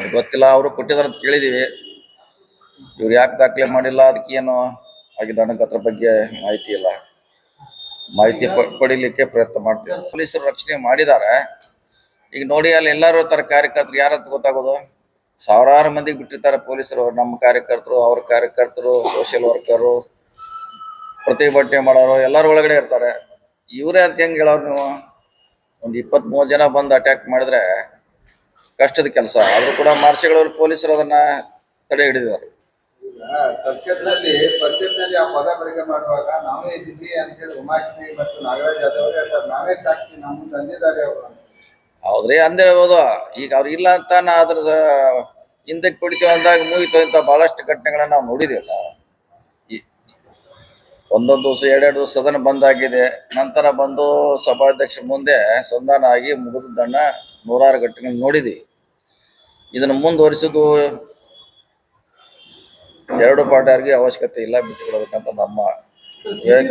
ಅದು ಗೊತ್ತಿಲ್ಲ, ಅವರು ಕೊಟ್ಟಿದ್ದಾರೆ ಅಂತ ಕೇಳಿದೀವಿ. ಇವ್ರು ಯಾಕೆ ದಾಖಲೆ ಮಾಡಿಲ್ಲ ಅದಕ್ಕೇನು ಹಾಗೆ ನನಗೆ ಅದ್ರ ಬಗ್ಗೆ ಮಾಹಿತಿ ಇಲ್ಲ. ಮಾಹಿತಿ ಪಡಿಲಿಕ್ಕೆ ಪ್ರಯತ್ನ ಮಾಡ್ತೀವಿ. ಪೊಲೀಸರು ರಕ್ಷಣೆ ಮಾಡಿದ್ದಾರೆ. ಈಗ ನೋಡಿ, ಅಲ್ಲಿ ಎಲ್ಲರೂ ತರ ಕಾರ್ಯಕರ್ತರು ಯಾರಂತ ಗೊತ್ತಾಗೋದು? ಸಾವಿರಾರು ಮಂದಿಗೆ ಬಿಟ್ಟಿರ್ತಾರೆ ಪೊಲೀಸರು. ನಮ್ಮ ಕಾರ್ಯಕರ್ತರು, ಅವ್ರ ಕಾರ್ಯಕರ್ತರು ಸೋಷಿಯಲ್ ವರ್ಕರು ಪ್ರತಿಭಟನೆ ಮಾಡೋರು, ಎಲ್ಲರ ಒಳಗಡೆ ಇರ್ತಾರೆ. ಇವರೇ ಅಂತ ಹೆಂಗ್ ಹೇಳೋರು ನೀವು? ಒಂದು ಇಪ್ಪತ್ತ್ ಮೂವತ್ತು ಜನ ಬಂದು ಅಟ್ಯಾಕ್ ಮಾಡಿದ್ರೆ ಕಷ್ಟದ ಕೆಲಸ. ಆದ್ರೂ ಕೂಡ ಮಾರ್ಷಿಗಳವರು ಪೊಲೀಸರು ಅದನ್ನ ತಡೆ ಹಿಡಿದಿದ್ದಾರೆ. ಪರಿಷತ್ನಲ್ಲಿ ಪರಿಷತ್ನಲ್ಲಿ ಆ ಪದ ಬಳಕೆ ಮಾಡುವಾಗ ನಾವೇ ಉಮಾಶ್ರೀ ಮತ್ತು ನಾಗರಾಜ್ ಯಾದವ್ ಹೇಳ್ತಾರೆ. ನಾವೇ ಸಾಕ್ಷಿ ನಮ್ಮ ಅವರು. ಹೌದ್ರಿ ಅಂದಿರ್ಬೋದು ಈಗ ಅವ್ರು ಇಲ್ಲ ಅಂತ ನಾ ಅದ್ರ ಹಿಂದಕ್ಕೆ ಕುಡಿತೀವಿ ಅಂದಾಗ ಮುಗಿತು ಅಂತ ಬಹಳಷ್ಟು ಘಟನೆಗಳನ್ನ ನಾವು ನೋಡಿದೀವಿ ಈ- ಒಂದೊಂದು ದಿವಸ ಎರಡೆರಡು ದಿವಸ ಸದನ ಬಂದಾಗಿದೆ ನಂತರ ಬಂದು ಸಭಾಧ್ಯಕ್ಷ ಮುಂದೆ ಸಂಧಾನ ಆಗಿ ಮುಗಿದನ್ನ ನೂರಾರು ಘಟನೆ ನೋಡಿದ್ವಿ. ಇದನ್ನ ಮುಂದುವರಿಸೋದು ಎರಡು ಪಾರ್ಟಿಯವ್ರಿಗೆ ಅವಶ್ಯಕತೆ ಇಲ್ಲ ಬಿಟ್ಟುಕೊಡ್ಬೇಕಂತ ನಮ್ಮ ಸರ್,